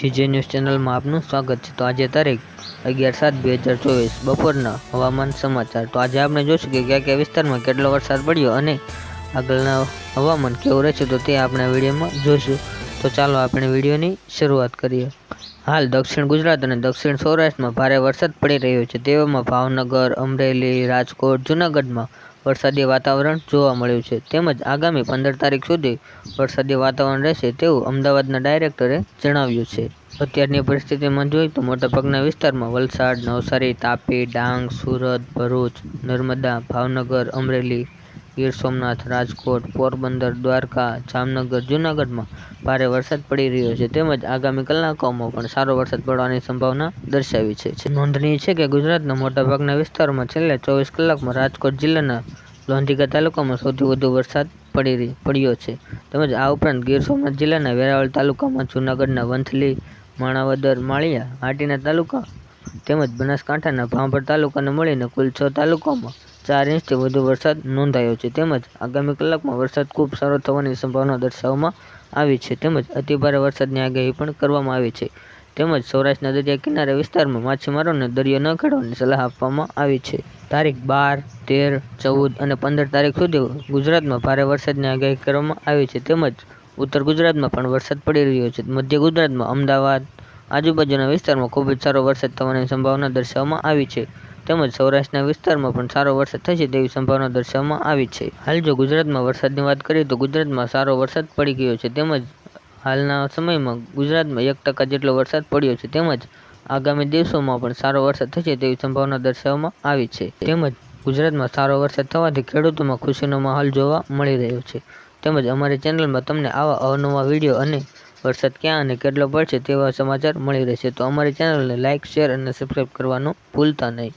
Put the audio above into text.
GJ news ચેનલમાં આપનું સ્વાગત છે. તો આજે તારીખ અગિયાર સાત બે હજાર ચોવીસ, બપોરના હવામાન સમાચાર. તો આજે આપણે જોઈશું કે કયા કયા વિસ્તારમાં કેટલો વરસાદ પડ્યો અને આગળના હવામાન કેવું રહેશે, તો તે આપણે વિડીયોમાં જોઈશું તો ચાલો આપણે વિડીયોની શરૂઆત કરીએ. હાલ દક્ષિણ ગુજરાત અને દક્ષિણ સૌરાષ્ટ્રમાં ભારે વરસાદ પડી રહ્યો છે. તેવામાં ભાવનગર, અમરેલી, રાજકોટ, જૂનાગઢમાં વરસાદી વાતાવરણ જોવા મળ્યું છે. તેમજ આગામી પંદર તારીખ સુધી વરસાદી વાતાવરણ રહેશે તેવું અમદાવાદના ડાયરેક્ટરે જણાવ્યું છે. અત્યારની પરિસ્થિતિમાં જોઈએ તો મોટાભાગના વિસ્તારમાં વલસાડ, નવસારી, તાપી, ડાંગ, સુરત, ભરૂચ, નર્મદા, ભાવનગર, અમરેલી ગીર સોમનાથ, રાજકોટ, પોરબંદર, દ્વારકા, જામનગર, જૂનાગઢમાં ભારે વરસાદ પડી રહ્યો છે. તેમજ આગામી કલાકોમાં પણ સારો વરસાદ પડવાની સંભાવના દર્શાવી છે. નોંધનીય છે કે ગુજરાતના મોટાભાગના વિસ્તારોમાં છેલ્લા ચોવીસ કલાકમાં રાજકોટ જિલ્લાના લોંધીગા તાલુકામાં સૌથી વધુ વરસાદ પડી પડ્યો છે. તેમજ આ ઉપરાંત ગીર સોમનાથ જિલ્લાના વેરાવળ તાલુકામાં, જૂનાગઢના વંથલી, માણાવદર, માળિયા, હાટીના તાલુકા તેમજ બનાસકાંઠાના ભાંભર તાલુકાને મળીને કુલ છ તાલુકામાં ચાર ઇંચથી વધુ વરસાદ નોંધાયો છે. તેમજ આગામી કલાકમાં વરસાદ ખૂબ સારો થવાની સંભાવના દર્શાવવામાં આવી છે. તેમજ અતિભારે વરસાદની આગાહી પણ કરવામાં આવી છે. તેમજ સૌરાષ્ટ્રના દરિયા કિનારા વિસ્તારમાં માછીમારોને દરિયો ન ખેડવાની સલાહ આપવામાં આવી છે. તારીખ બાર, તેર, ચૌદ અને પંદર તારીખ સુધી ગુજરાતમાં ભારે વરસાદની આગાહી કરવામાં આવી છે. તેમજ ઉત્તર ગુજરાતમાં પણ વરસાદ પડી રહ્યો છે. મધ્ય ગુજરાતમાં અમદાવાદ, આજુબાજુના વિસ્તારમાં ખૂબ જ સારો વરસાદ થવાની સંભાવના દર્શાવવામાં આવી છે. તેમજ સૌરાષ્ટ્રના વિસ્તારમાં પણ સારો વરસાદ થશે તેવી સંભાવના દર્શાવવામાં આવી છે. હાલ જો ગુજરાતમાં વરસાદની વાત કરીએ તો ગુજરાતમાં સારો વરસાદ પડી ગયો છે. તેમજ હાલના સમયમાં ગુજરાતમાં એક ટકા જેટલો વરસાદ પડ્યો છે. તેમજ આગામી દિવસોમાં પણ સારો વરસાદ થશે તેવી સંભાવના દર્શાવવામાં આવી છે. તેમજ ગુજરાતમાં સારો વરસાદ થવાથી ખેડૂતોમાં ખુશીનો માહોલ જોવા મળી રહ્યો છે. તેમજ અમારી ચેનલમાં તમને આવા અવનવા વીડિયો અને વરસાદ ક્યાં અને કેટલો પડશે તેવા સમાચાર મળી રહેશે. તો અમારી ચેનલને લાઇક શેર અને સબસ્ક્રાઈબ કરવાનું ભૂલતા નહીં.